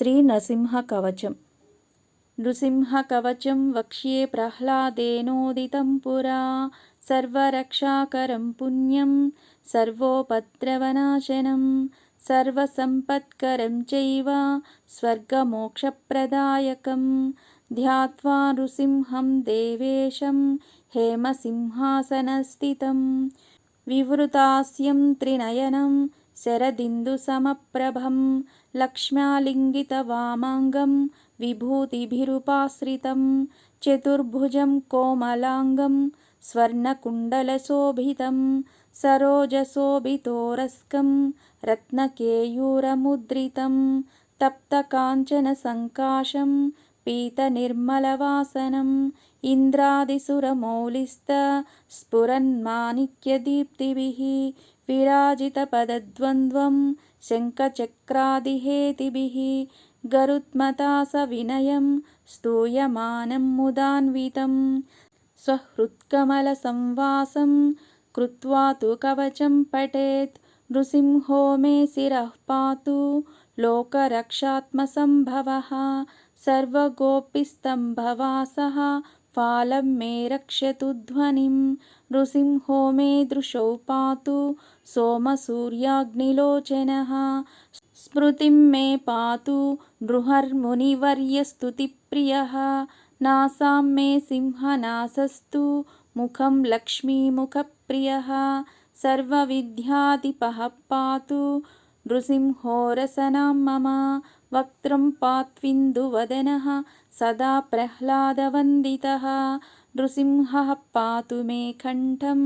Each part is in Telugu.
శ్రీ నృసింహ కవచం నృసింహ కవచం వక్ష్యే ప్రహ్లాదేనోదితం పురా సర్వరక్షాకరం పుణ్యం సర్వోపద్రవనాశనం సర్వసంపత్కరం చైవ స్వర్గమోక్షప్రదాయకం ధ్యాత్వా నృసింహం దేవేశం హేమసింహాసనస్థితం వివృతాస్యం త్రినయనం శరదిందుసమప్రభం लक्ष्म्यालिङ्गितवामाङ्गं विभूतिभिरुपाश्रितं चतुर्भुजं कोमलाङ्गं स्वर्णकुण्डलशोभितं सरोजशोभितोरस्कं रत्नकेयूरमुद्रितं तप्तकाञ्चनसङ्काशं पीतनिर्मलवासनम् इन्द्रादिसुरमौलिस्तस्फुरन्माणिक्यदीप्तिभिः विराजितपदद्वन्द्वं शङ्खचक्रादिहेतिभिः गरुत्मता सविनयं स्तूयमानं मुदान्वितं स्वहृत्कमलसंवासं कृत्वा तु कवचं पठेत् नृसिंहो मे शिरः पातु लोकरक्षात्मसम्भवः सर्वगोपिस्तम्भवासः फालं मे रक्षतु ध्वनिं नृसिंहो मे दृशौ पातु సోమసూర్యాగ్నిలోచన. స్మృతిం మే పాతు నృహర్మునివర్యస్తుతిప్రియ. నాసాం మే సింహనాసస్తు ముఖం లక్ష్మీముఖప్రియ. సర్వవిద్యాధిప పాతు नृसिंहो रसनां मम वक्त्रं पात्विन्दुवदनः सदा प्रह्लादवन्दितः नृसिंहः पातु मे कण्ठं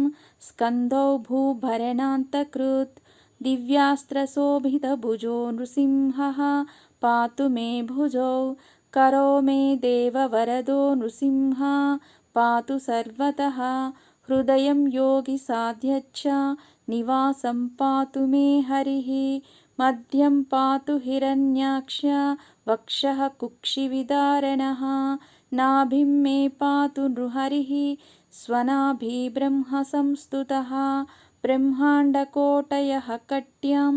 स्कन्धौ भूभरणान्तकृत् दिव्यास्त्रशोभितभुजो नृसिंहः पातु मे भुजौ करो मे देववरदो नृसिंह पातु सर्वतः हृदयं योगिसाध्यच्च निवासं पातु मे हरिः मध्यं पातु हिरण्याक्ष वक्षः कुक्षिविदारणः नाभिं मे पातु नृहरिः स्वनाभिब्रह्मसंस्तुतः ब्रह्माण्डकोटयः कट्यां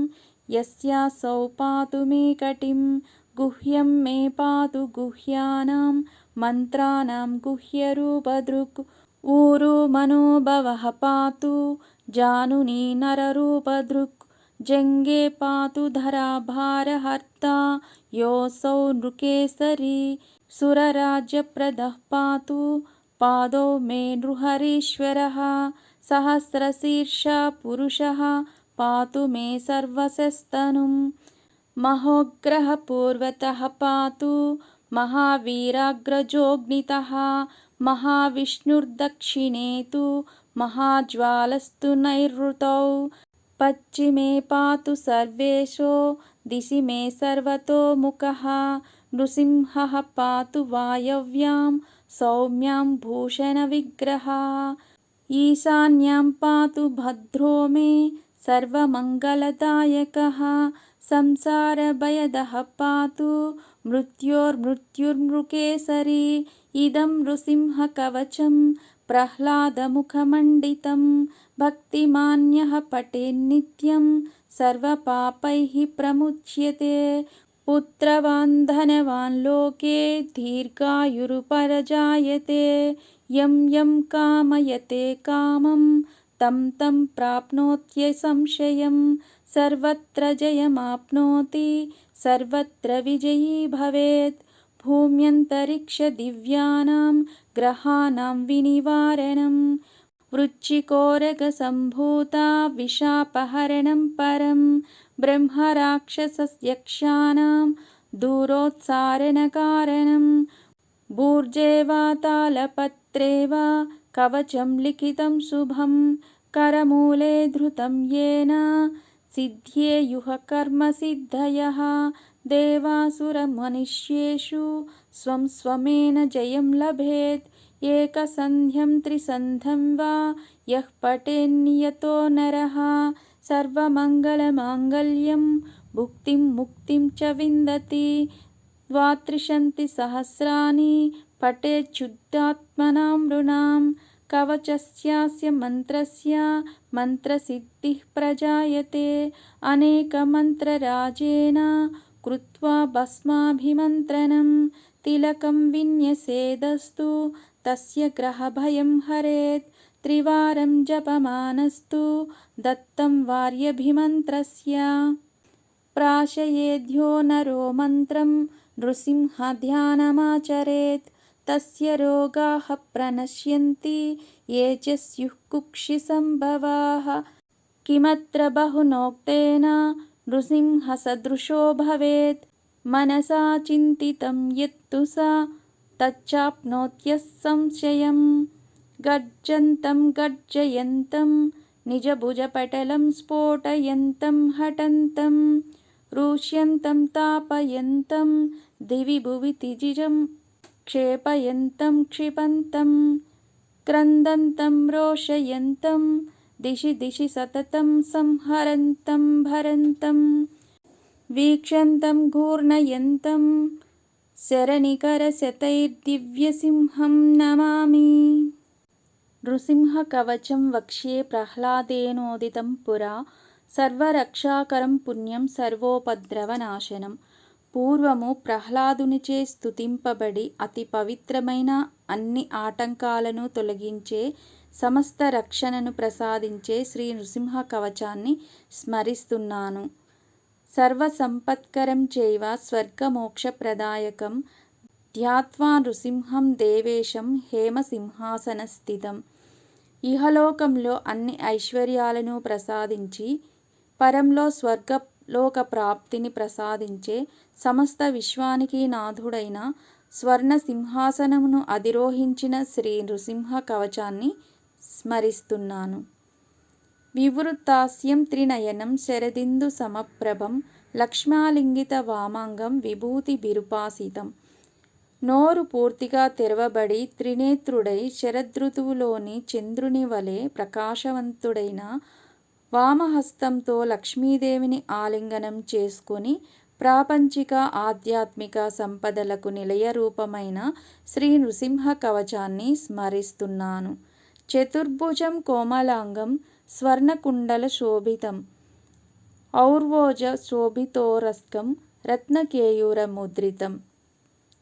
यस्यासौ पातु मे कटिं गुह्यं मे पातु गुह्यानां मन्त्राणां गुह्यरूपदृक् ऊरु मनोभवः पातु जानुनी नररूपदृक् जङ्गे पातु धराभारहर्ता योऽसौ नृकेसरी सुरराज्यप्रदः पातु पादौ मे नृहरीश्वरः सहस्रशीर्षः पुरुषः पातु मे सर्वशस्तनुं महोग्रः पूर्वतः पातु महावीराग्रजोऽग्नितः महाविष्णुर्दक्षिणे तु महाज्वालस्तु नैऋतौ पश्चिमे पातु सर्वेशो दिशि मे सर्वतोमुखः नृसिंहः पातु वायव्यां सौम्यां भूषणविग्रहः ईशान्यां पातु भद्रो मे सर्वमङ्गलदायकः संसारभयदः पातु मृत्योर्मृत्युर्मृकेसरी इदं नृसिंहकवचं प्रह्लादमुखमण्डितं भक्तिमान्यः पठेन्नित्यं सर्वपापैः प्रमुच्यते। पुत्रवान् धनवान् लोके दीर्घायुरुपरजायते। यं यं कामयते कामं तं तं प्राप्नोत्यसंशयं सर्वत्र जयमाप्नोति सर्वत्र विजयी भवेत् भूम्यन्तरिक्षदिव्यानां ग्रहाणां विनिवारणं वृश्चिकोरगसम्भूता विशापहरणं परं ब्रह्मराक्षसयक्षाणां दूरोत्सारणकारणं भूर्जेवातालपत्रे वा कवचं लिखितं शुभं करमूले धृतं येन सिद्ध्येयुः कर्मसिद्धयः देवासुरमनुष्येषु स्वं स्वमेन जयं लभेत् एकसन्ध्यं त्रिसन्ध्यं वा यः पठेन्नियतो नरः सर्वमङ्गलमाङ्गल्यं भुक्तिं मुक्तिं च विन्दति द्वात्रिंशत्सहस्राणि पठेच्छुद्धात्मनां नृणां कवचस्यास्य मन्त्रस्य मन्त्रसिद्धिः प्रजायते अनेकमन्त्रराजेन कृत्वा भस्माभिमन्त्रणं तिलकं विन्यसेदस्तु तस्य ग्रहभयं हरेत् त्रिवारं जपमानस्तु दत्तं वार्यभिमन्त्रस्य प्राशयेद्यो नरो मन्त्रं नृसिंहध्यानमाचरेत् तस्य रोगाः प्रणश्यन्ति ये च स्युः कुक्षिसम्भवाः किमत्र बहुनोक्तेन నృసింహసదృశో భవేత్ మనసా చింతితం యత్తు సా తచ్చాప్నోత్యః సంశయం గర్జంతం గర్జయంతం నిజభుజపటలం స్ఫోటయంతం హటంతం రూష్యంతం తాపయంతం దివి భువి తిజిజం క్షేపయంతం క్షిపంతం క్రందంతం రోషయంతం दिशि दिशि सततं संहरन्तं भरन्तं वीक्षन्तं घूर्णयन्तं शरनिकरशतैर्दिव्यसिंहं नमामि నృసింహకవచం వక్ష్యే ప్రహ్లాదేనోదితం పురా సర్వరక్షాకరం పుణ్యం సర్వోపద్రవనాశనం పూర్వము ప్రహ్లాదునిచే స్తుతింపబడి అతి పవిత్రమైన అన్ని ఆటంకాలను తొలగించే సమస్త రక్షణను ప్రసాదించే శ్రీ నృసింహ కవచాన్ని స్మరిస్తున్నాను. సర్వసంపత్కరం చైవ స్వర్గమోక్షప్రదాయకం ధ్యాత్వా నృసింహం దేవేశం హేమసింహాసనస్థితం ఇహలోకంలో అన్ని ఐశ్వర్యాలను ప్రసాదించి పరంలో స్వర్గలోక ప్రాప్తిని ప్రసాదించే సమస్త విశ్వానికి నాథుడైన స్వర్ణ సింహాసనమును అధిరోహించిన శ్రీ నృసింహ కవచాన్ని స్మరిస్తున్నాను. వివృతాస్యం త్రినయనం శరదిందు సమప్రభం లక్ష్మాలింగిత వామాంగం విభూతి బిరుపాసితం. నోరు పూర్తిగా తెరవబడి త్రినేత్రుడై శరదృతువులోని చంద్రుని వలె ప్రకాశవంతుడైన వామహస్తంతో లక్ష్మీదేవిని ఆలింగనం చేసుకుని ప్రాపంచిక ఆధ్యాత్మిక సంపదలకు నిలయ రూపమైన శ్రీ నృసింహ కవచాన్ని స్మరిస్తున్నాను. చతుర్భుజం కోమలాంగం స్వర్ణకుండల శోభితం ఔర్వోజ శోభితోరస్కం రత్నకేయూర ముద్రితం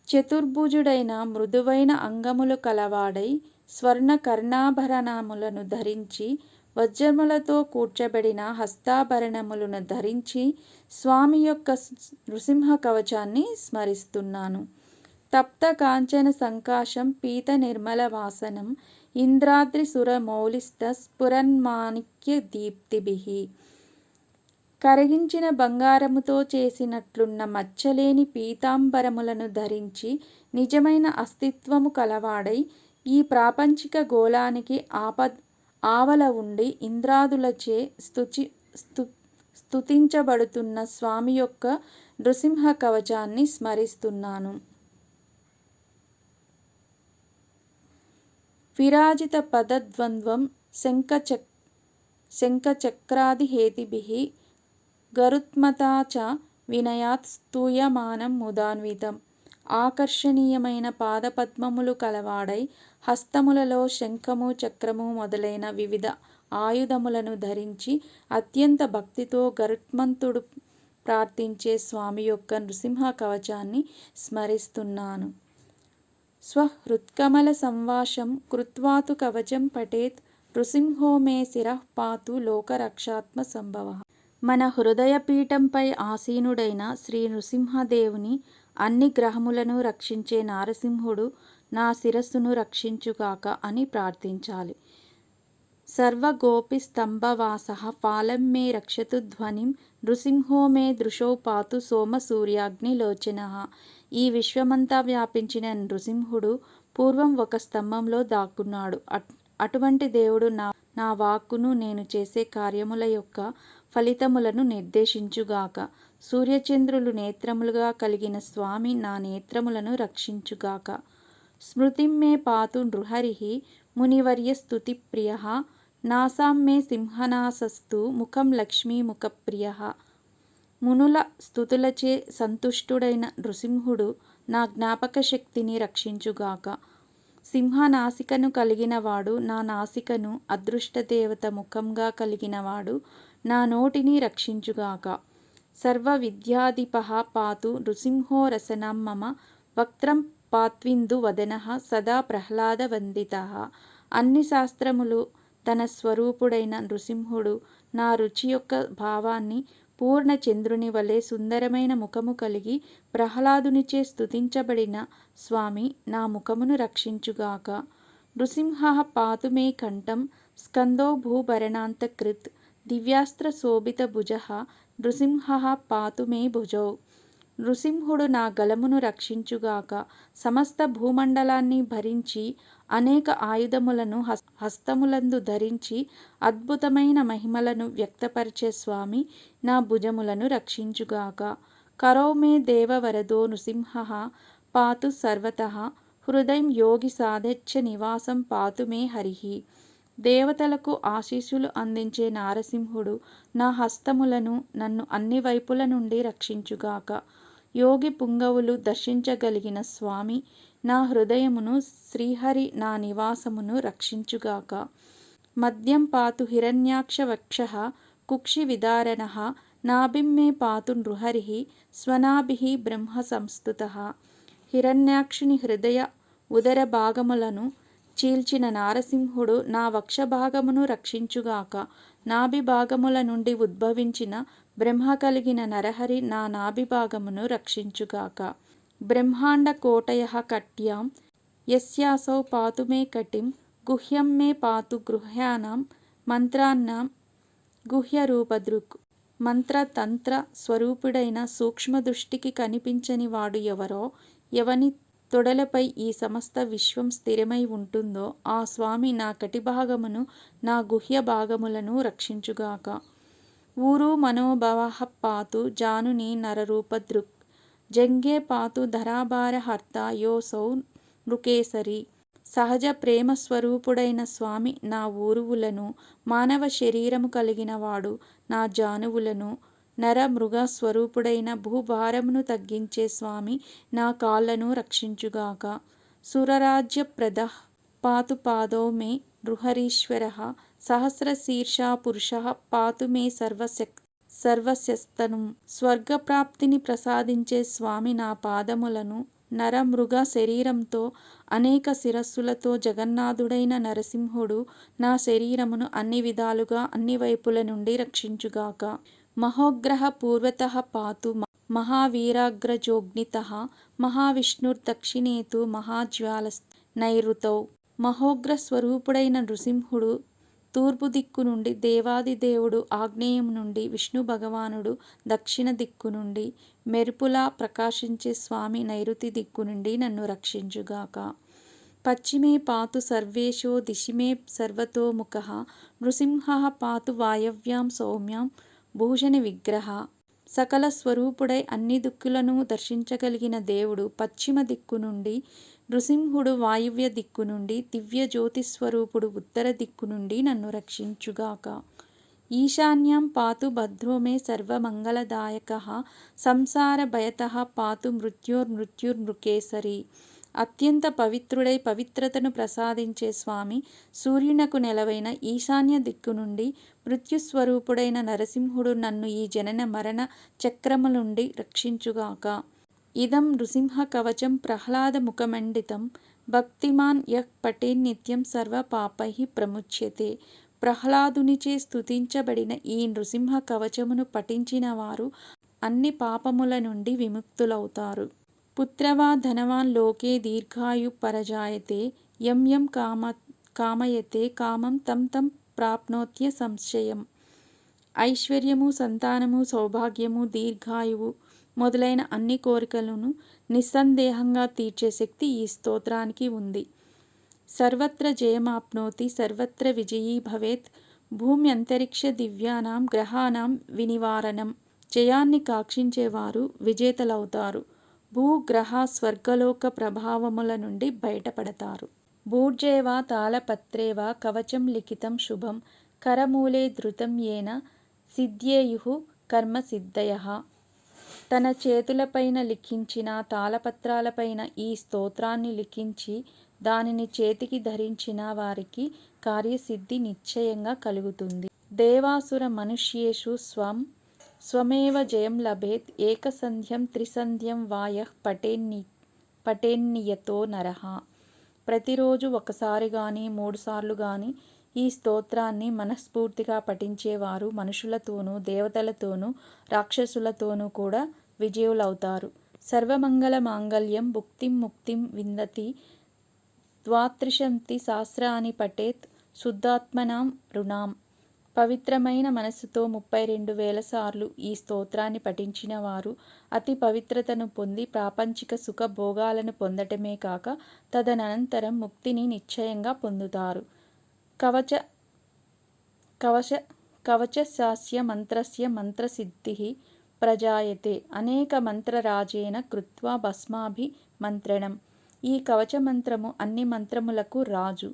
చతుర్భుజుడైన మృదువైన అంగములు కలవాడై స్వర్ణ కర్ణాభరణములను ధరించి వజ్రములతో కూర్చబడిన హస్తాభరణములను ధరించి స్వామి యొక్క నృసింహ కవచాన్ని స్మరిస్తున్నాను. తప్త కాంచన సంకాశం పీత నిర్మల వాసనం ఇంద్రాద్రి సుర దీప్తిభి కరిగించిన బంగారముతో చేసినట్లున్న మచ్చలేని పీతాంబరములను ధరించి నిజమైన అస్తిత్వము కలవాడై ఈ ప్రాపంచిక గోళానికి ఆపద్ ఆవల ఉండి ఇంద్రాదులచే స్తుచి స్తు స్తుతించబడుతున్న స్వామి యొక్క నృసింహ కవచాన్ని స్మరిస్తున్నాను. విరాజిత పదద్వంద్వం శంఖచక్ శంఖచక్రాదిహేతిభిః గరుత్మతా చ వినయాత్ స్తూయమానం ముదాన్వితం. ఆకర్షణీయమైన పాదపద్మములు కలవాడై హస్తములలో శంఖము చక్రము మొదలైన వివిధ ఆయుధములను ధరించి అత్యంత భక్తితో గరుత్మంతుడు ప్రార్థించే స్వామి యొక్క నృసింహ కవచాన్ని స్మరిస్తున్నాను. స్వహృత్కమల సంవాసం కృత్వాతు కవచం పటేత్ నృసింహో మే శిరః పాతు లోకరక్షాత్మ సంభవ మన హృదయపీఠంపై ఆసీనుడైన శ్రీ నృసింహదేవుని అన్ని గ్రహములను రక్షించే నారసింహుడు నా శిరస్సును రక్షించుగాక అని ప్రార్థించాలి. సర్వగోపిస్తంభవాస ఫాలం మే రక్షతు ధ్వనిం నృసింహో మే దృశౌ పాతు సోమసూర్యాగ్నిలోచన ఈ విశ్వమంతా వ్యాపించిన నృసింహుడు పూర్వం ఒక స్తంభంలో దాక్కున్నాడు. అటువంటి దేవుడు నా నా వాక్కును నేను చేసే కార్యముల యొక్క ఫలితములను నిర్దేశించుగాక సూర్యచంద్రులు నేత్రములుగా కలిగిన స్వామి నా నేత్రములను రక్షించుగాక. స్మృతిం మే పాతు నృహరి మునివర్య స్తుతిప్రియ నాసాం మే సింహనాసస్తు ముఖం లక్ష్మీముఖప్రియ మునుల స్థుతులచే సంతుష్టుడైన నృసింహుడు నా జ్ఞాపక శక్తిని రక్షించుగాక. సింహనాసికను కలిగినవాడు నా నాసికను అదృష్టదేవత ముఖంగా కలిగినవాడు నా నోటిని రక్షించుగాక. సర్వ విద్యాధిప పాతు నృసింహో రసనం మమ వక్త్రం పాత్విందు వదన సదా ప్రహ్లాదవందితః. అన్ని శాస్త్రములు తన స్వరూపుడైన నృసింహుడు నా రుచి యొక్క భావాన్ని పూర్ణ చంద్రుని వలె సుందరమైన ముఖము కలిగి ప్రహ్లాదునిచే స్తుతించబడిన స్వామి నా ముఖమును రక్షించుగాక. నృసింహ పాతుమే కంఠం స్కందో భూభరణాంతకృత్ దివ్యాస్త్ర శోభిత భుజ నృసింహ పాతుమే భుజౌ. నృసింహుడు నా గలమును రక్షించుగాక సమస్త భూమండలాన్ని భరించి అనేక ఆయుధములను హస్తములందు ధరించి అద్భుతమైన మహిమలను వ్యక్తపరిచే స్వామి నా భుజములను రక్షించుగాక. కరౌ మే దేవవరదో నృసింహ పాతు సర్వత హృదయం యోగి సాధచ్చ నివాసం పాతు మే హరిహి దేవతలకు ఆశీస్సులు అందించే నారసింహుడు నా హస్తములను నన్ను అన్ని వైపుల నుండి రక్షించుగాక. యోగి పుంగవులు దర్శించగలిగిన స్వామి నా హృదయమును శ్రీహరి నా నివాసమును రక్షించుగాక. మద్యం పాతు హిరణ్యాక్ష వక్ష కుక్షి విదారణ నాభిం మే పాతు నృహరి స్వనాభి బ్రహ్మ సంస్థుత. హిరణ్యాక్షుని హృదయ ఉదర భాగములను చీల్చిన నారసింహుడు నా వక్షభాగమును రక్షించుగాక. నాభిభాగముల నుండి ఉద్భవించిన బ్రహ్మ కలిగిన నరహరి నా నాభిభాగమును రక్షించుగాక. బ్రహ్మాండ కోటయ కట్యాం యస్యాసౌ పాతు మే కటిం గుహ్యం మే పాతు గృహ్యానాం మంత్రాన్నాం గుహ్యరూపదృక్ మంత్రతంత్ర స్వరూపుడైన సూక్ష్మ దృష్టికి కనిపించని వాడు ఎవరో ఎవని తొడలపై ఈ సమస్త విశ్వం స్థిరమై ఉంటుందో ఆ స్వామి నా కటిభాగమును నా గుహ్య భాగములను రక్షించుగాక. ఊరు మనోభవ పాతు జానుని నరరూపదృక్. జంగే పాతు ధరాభారహర్త యోసౌ నృకేసరి సహజ ప్రేమ స్వరూపుడైన స్వామి నా ఊరువులను మానవ శరీరము కలిగిన వాడు నా జానువులను నర మృగ స్వరూపుడైన భూభారమును తగ్గించే స్వామి నా కాళ్ళను రక్షించుగాక. సురరాజ్యప్రద పాతు పాదో మే నృహరీశ్వర సహస్రశీర్ష పురుష పాతు మే సర్వశక్తి సర్వశస్తను. స్వర్గప్రాప్తిని ప్రసాదించే స్వామి నా పాదములను నరమృగ శరీరంతో అనేక శిరస్సులతో జగన్నాథుడైన నరసింహుడు నా శరీరమును అన్ని విధాలుగా అన్ని వైపుల నుండి రక్షించుగాక. మహోగ్రహ పూర్వత పాతు మహావీరాగ్రజోగ్నిత మహావిష్ణుర్దక్షిణేతు మహాజ్వాలస్ నైరుతౌ. మహోగ్ర స్వరూపుడైన నృసింహుడు తూర్పు దిక్కు నుండి దేవాదిదేవుడు ఆగ్నేయం నుండి విష్ణు భగవానుడు దక్షిణ దిక్కు నుండి మెరుపులా ప్రకాశించే స్వామి నైరుతి దిక్కు నుండి నన్ను రక్షించుగాక. పశ్చిమే పాతు సర్వేషో దిశిమే సర్వతోముఖ నృసింహ పాతు వాయవ్యాం సౌమ్యాం భూషణి విగ్రహ. సకల స్వరూపుడై అన్ని దిక్కులను దర్శించగలిగిన దేవుడు పశ్చిమ దిక్కు నుండి నృసింహుడు వాయువ్య దిక్కు నుండి దివ్య జ్యోతిస్వరూపుడు ఉత్తర దిక్కు నుండి నన్ను రక్షించుగాక. ఈశాన్యం పాతు భద్రోమే సర్వమంగళదాయక. సంసార భయత పాతు మృత్యోర్మృత్యుర్మృకేసరి అత్యంత పవిత్రుడై పవిత్రతను ప్రసాదించే స్వామి సూర్యునకు నెలవైన ఈశాన్య దిక్కు నుండి మృత్యుస్వరూపుడైన నరసింహుడు నన్ను ఈ జనన మరణ చక్రము నుండి రక్షించుగాక. ఇదం నృసింహ కవచం ప్రహ్లాద ముఖమండితం. భక్తిమాన్ యః పఠేన్నిత్యం సర్వ పాపై ప్రముచ్యతే. ప్రహ్లాదునిచే స్తుతించబడిన ఈ నృసింహ కవచమును పఠించిన వారు అన్ని పాపముల నుండి విముక్తులవుతారు. పుత్రవా ధనవాన్ లోకే దీర్ఘాయు పరజాయతే యం యం కామ కామయతే కామం తం తం ప్రాప్నోత్య సంశయం. ఐశ్వర్యము సంతానము సౌభాగ్యము దీర్ఘాయువు మొదలైన అన్ని కోరికలను నిస్సందేహంగా తీర్చే శక్తి ఈ స్తోత్రానికి ఉంది. సర్వత్ర జయమాప్నోతి సర్వత్ర విజయీ భవేత్ భూమి అంతరిక్ష దివ్యానాం గ్రహానాం వినివారణం. జయాన్ని కాక్షించేవారు విజేతలవుతారు. భూగ్రహ స్వర్గలోక ప్రభావముల నుండి బయటపడతారు. భూర్జేవా తాళపత్రేవా కవచం లిఖితం శుభం కరమూలే ధృతం ఏన సిద్ధ్యేయు కర్మ సిద్ధయ. తన చేతులపైన లిఖించిన తాళపత్రాలపైన ఈ స్తోత్రాన్ని లిఖించి దానిని చేతికి ధరించిన వారికి కార్యసిద్ధి నిశ్చయంగా కలుగుతుంది. దేవాసుర మనుష్యేషు స్వం స్వమేవ జయం లభేత్ ఏకసంధ్యం త్రిసంధ్యం వాయ పటేన్ని పటేన్నియతో పఠేన్నియతో ప్రతిరోజు ఒకసారి కానీ మూడుసార్లు కానీ ఈ స్తోత్రాన్ని మనస్ఫూర్తిగా పఠించేవారు మనుషులతోనూ దేవతలతోనూ రాక్షసులతోనూ కూడా విజయులవుతారు. సర్వమంగళ మాంగళ్యం భుక్తిం ముక్తిం విందతి ద్వాత్రిశంతి సహస్రాని పటేత్ శుద్ధాత్మనాం రుణాం. పవిత్రమైన మనస్సుతో ముప్పై రెండు వేల సార్లు ఈ స్తోత్రాన్ని పఠించిన వారు అతి పవిత్రతను పొంది ప్రాపంచిక సుఖ భోగాలను పొందటమే కాక తదనంతరం ముక్తిని నిశ్చయంగా పొందుతారు. కవచ కవచ కవచశాస్య మంత్రస్య మంత్రసిద్ధి ప్రజాయతే అనేక మంత్రరాజేన కృత్వా భస్మాభి మంత్రణం ఈ కవచ మంత్రము అన్ని మంత్రములకు రాజు.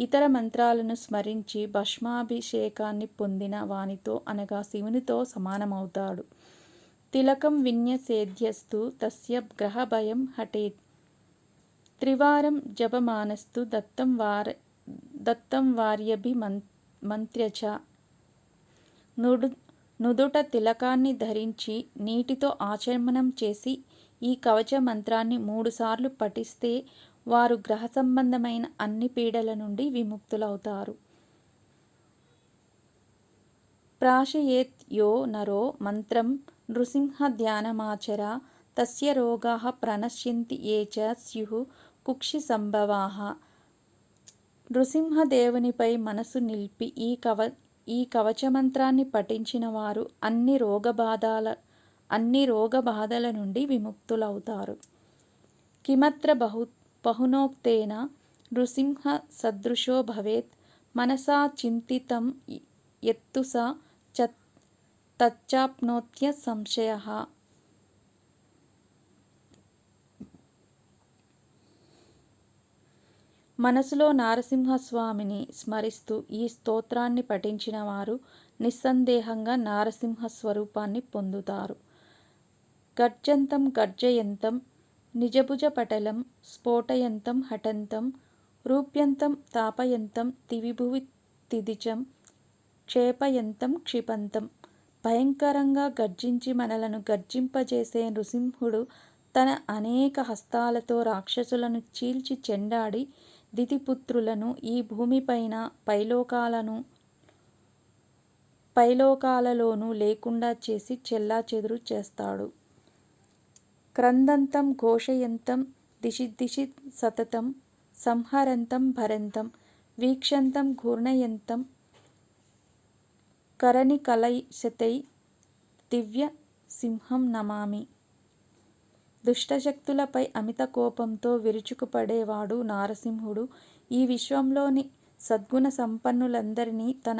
ఇతర మంత్రాలను స్మరించి భస్మాభిషేకాన్ని పొందిన వానితో అనగా శివునితో సమానమవుతాడు. తిలకం విన్యసేద్యస్తు తస్య గ్రహభయం హఠేత్. త్రివారం జపమానస్తు దత్తం వార దత్తం వార్యభి మంత్ర్యచ. నుడు నుదుట తిలకాన్ని ధరించి నీటితో ఆచమనం చేసి ఈ కవచ మంత్రాన్ని మూడుసార్లు పఠిస్తే వారు గ్రహ సంబంధమైన అన్ని పీడల నుండి విముక్తులవుతారు. ప్రాశయేత్ యో నరో మంత్రం నృసింహ ధ్యానమాచర తస్య రోగా ప్రణశ్యంతి ఏ చ స్యు కుక్షి సంభవాః. నృసింహదేవునిపై మనసు నిలిపి ఈ కవ ఈ కవచమంత్రాన్ని పఠించిన వారు అన్ని రోగబాధాల అన్ని రోగబాధల నుండి విముక్తులవుతారు. కిమత్ర బహు బహునోక్తేన నృసింహ సదృశో భవేత్. మనసా చింతితం ఎత్తు స తచ్చాప్నోత్య సంశయ. మనసులో నారసింహస్వామిని స్మరిస్తూ ఈ స్తోత్రాన్ని పఠించిన వారు నిస్సందేహంగా నారసింహ స్వరూపాన్ని పొందుతారు. గర్జంతం గర్జయంతం నిజభుజపటలం స్ఫోటయంతం హఠంతం రూప్యంతం తాపయంతం తివిభువి తిదిచం క్షేపయంతం క్షిపంతం. భయంకరంగా గర్జించి మనలను గర్జింపజేసే నృసింహుడు తన అనేక హస్తాలతో రాక్షసులను చీల్చి చెండాడి దితిపుత్రులను ఈ భూమిపైన పైలోకాలను పైలోకాలలోనూ లేకుండా చేసి చెల్లాచెదురు చేస్తాడు. క్రందంతం ఘోషయంతం దిశి దిశి సతతం సంహరంతం భరంతం వీక్షంతం ఘూర్ణయంతం కరనికలైశతై దివ్య సింహం నమామి. దుష్టశక్తులపై అమిత కోపంతో విరుచుకుపడేవాడు నారసింహుడు. ఈ విశ్వంలోని సద్గుణ సంపన్నులందరినీ తన